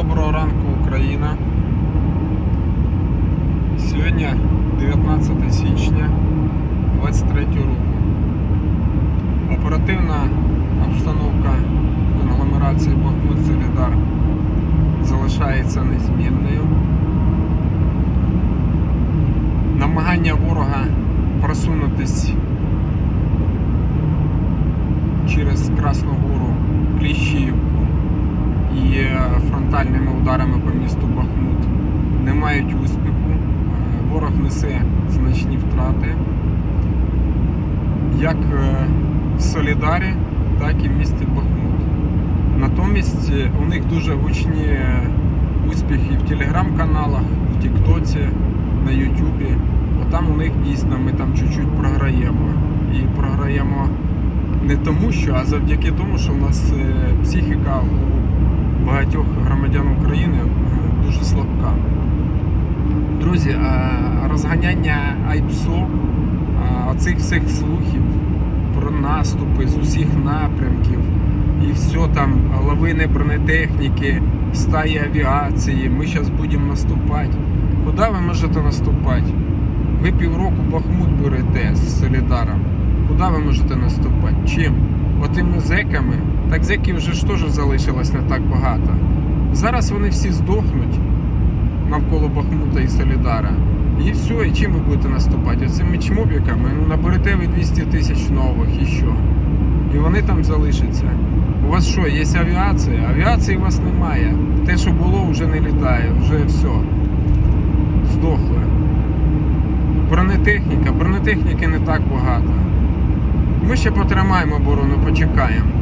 Доброго ранку, Україна. Сьогодні 19 січня 23 року. Оперативна обстановка конгломерації Бахмут Солідар залишається незмінною. Намагання ворога просунутись через Красну Гору, Кліщівку і фронтальними ударами по місту Бахмут не мають успіху. Е, Ворог несе значні втрати як е, в Солідарі, так і в місті Бахмут. Натомість е, у них дуже гучні успіхи в телеграм-каналах, в Тіктоці, на Ютубі. Отам у них дійсно ми там чуть-чуть програємо. І програємо не тому, що, а завдяки тому, що в нас психіка у багатьох громадян України е, дуже слабка. Друзі, е, розганяння АйПСО, е, оцих всіх слухів про наступи з усіх напрямків і все там, лавини бронетехніки, стаї авіації, ми зараз будемо наступати. Куди ви можете наступати? Ви півроку Бахмут берете з Солідаром. Куди ви можете наступати? Чим? Отими зеками? Так зеків вже ж теж залишилось не так багато. Зараз вони всі здохнуть навколо Бахмута і Солідара. І все, і чим ви будете наступати? Оцими чмобіками ну, наберете ви 200 тисяч нових і що? І вони там залишаться. У вас що, є авіація? Авіації у вас немає. Те, що було, вже не літає, вже все. Здохло. Бронетехніка, бронетехніки не так багато. Ми ще потримаємо оборону, почекаємо.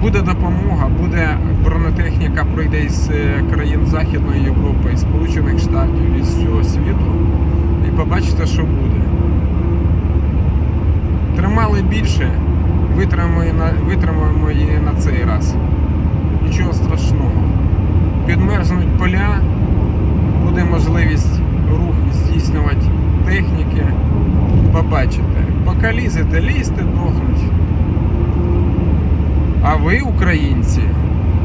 Буде допомога, буде бронетехніка пройде із е, країн Західної Європи, із Сполучених Штатів, із всього світу. І побачите, що буде. Тримали більше, витримаємо, і на- на цей раз. Нічого страшного. Підмерзнуть поля, буде можливість рух здійснювати техніки. Побачите. Поки лізете, лізьте, дохнуть. А ви, українці,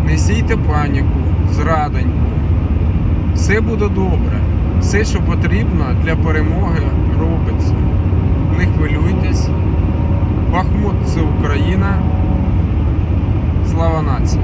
не сійте паніку, зрадоньку. Все буде добре. Все, що потрібно для перемоги, робиться. Не хвилюйтесь. Бахмут це Україна. Слава нації!